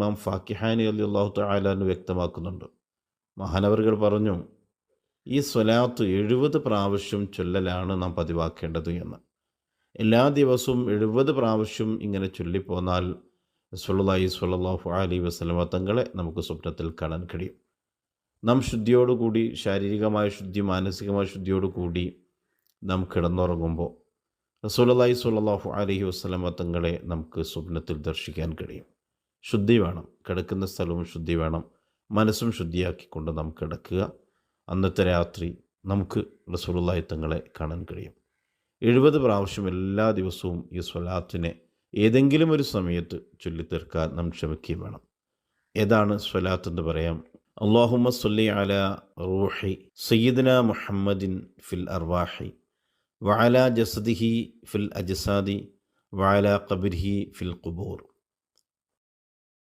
ഇമാം ഫാക്കിഹാനി അലി അള്ളാഹു താലാന്ന് വ്യക്തമാക്കുന്നുണ്ട്. മഹാനവറുകൾ പറഞ്ഞു ഈ സ്വലാത്ത് എഴുപത് പ്രാവശ്യം ചൊല്ലലാണ് നാം പതിവാക്കേണ്ടത് എന്ന്. എല്ലാ ദിവസവും എഴുപത് പ്രാവശ്യം ഇങ്ങനെ ചൊല്ലിപ്പോന്നാൽ സുല്ലായി സുല്ലാഹു അലി വസ്ലമ തങ്ങളെ നമുക്ക് സ്വപ്നത്തിൽ കാണാൻ കഴിയും. നാം ശുദ്ധിയോടുകൂടി ശാരീരികമായ ശുദ്ധി മാനസികമായ ശുദ്ധിയോടുകൂടി നാം കിടന്നുറങ്ങുമ്പോൾ റസൂലി സുല്ലാഹു അലഹി വസ്ലമ തങ്ങളെ നമുക്ക് സ്വപ്നത്തിൽ ദർശിക്കാൻ കഴിയും. ശുദ്ധി വേണം. കിടക്കുന്ന സ്ഥലവും ശുദ്ധി വേണം. മനസ്സും ശുദ്ധിയാക്കിക്കൊണ്ട് നാം കിടക്കുക. അന്നത്തെ രാത്രി നമുക്ക് റസൂലുള്ളാഹി തങ്ങളെ കാണാൻ കഴിയും. എഴുപത് പ്രാവശ്യം എല്ലാ ദിവസവും ഈ സ്വലാത്തിനെ ഏതെങ്കിലും ഒരു സമയത്ത് ചൊല്ലിത്തീർക്കാൻ നാം ക്ഷമിക്കുകയും വേണം. ഏതാണ് സ്വലാത്ത് എന്ന് പറയാം? അള്ളാഹുമ്മ സല്ലി അല റൂഹി സയ്യിദ്ന മുഹമ്മദിൻ ഫിൽ അർവാഹി വഅല ജസദിഹി ഫിൽ അജസാദി വഅല ഖബരിഹി ഫിൽ ഖുബൂർ.